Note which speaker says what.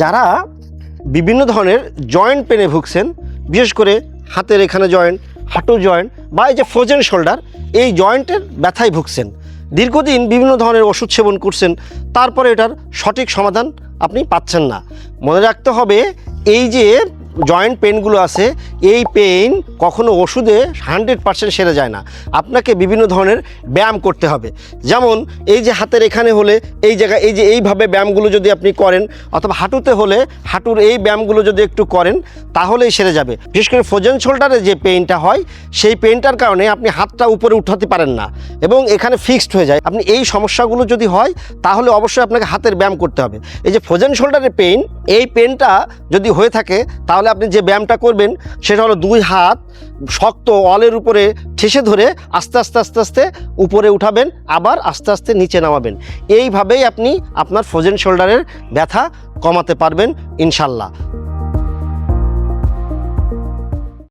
Speaker 1: যারা বিভিন্ন ধরনের জয়েন্ট পেনে ভুগছেন, বিশেষ করে হাতের এখানে জয়েন্ট হাঁটু জয়েন্ট বা এই যে ফ্রোজেন শোল্ডার এই জয়েন্টের ব্যথায় ভুগছেন। দীর্ঘদিন বিভিন্ন ধরনের ওষুধ সেবন করছেন, তারপরে এটার সঠিক সমাধান আপনি পাচ্ছেন না। মনে রাখতে হবে, এই যে জয়েন্ট পেনগুলো আছে, এই পেইন কখনো ওষুধে হান্ড্রেড পার্সেন্ট সেরে যায় না। আপনাকে বিভিন্ন ধরনের ব্যায়াম করতে হবে। যেমন এই যে হাতের এখানে হলে এই জায়গায় এই যে এইভাবে ব্যায়ামগুলো যদি আপনি করেন, অথবা হাঁটুতে হলে হাঁটুর এই ব্যায়ামগুলো যদি একটু করেন, তাহলেই সেরে যাবে। বিশেষ করে ফ্রোজেন শোল্ডারে যে পেইনটা হয়, সেই পেইনটার কারণে আপনি হাতটা উপরে উঠাতে পারেন না এবং এখানে ফিক্সড হয়ে যায়। আপনি এই সমস্যাগুলো যদি হয়, তাহলে অবশ্যই আপনাকে হাতের ব্যায়াম করতে হবে। এই যে ফ্রোজেন শোল্ডারের পেইন এই পেনটা যদি হয়ে থাকে, তাহলে আপনি যে ব্যায়ামটা করবেন, সেটা হলো দুই হাত শক্ত অলের উপরে ঠেসে ধরে আস্তে আস্তে আস্তে আস্তে উপরে উঠাবেন, আবার আস্তে আস্তে নিচে নামাবেন। এইভাবেই আপনি আপনার ফ্রোজেন শোল্ডারের ব্যথা কমাতে পারবেন, ইনশাল্লাহ।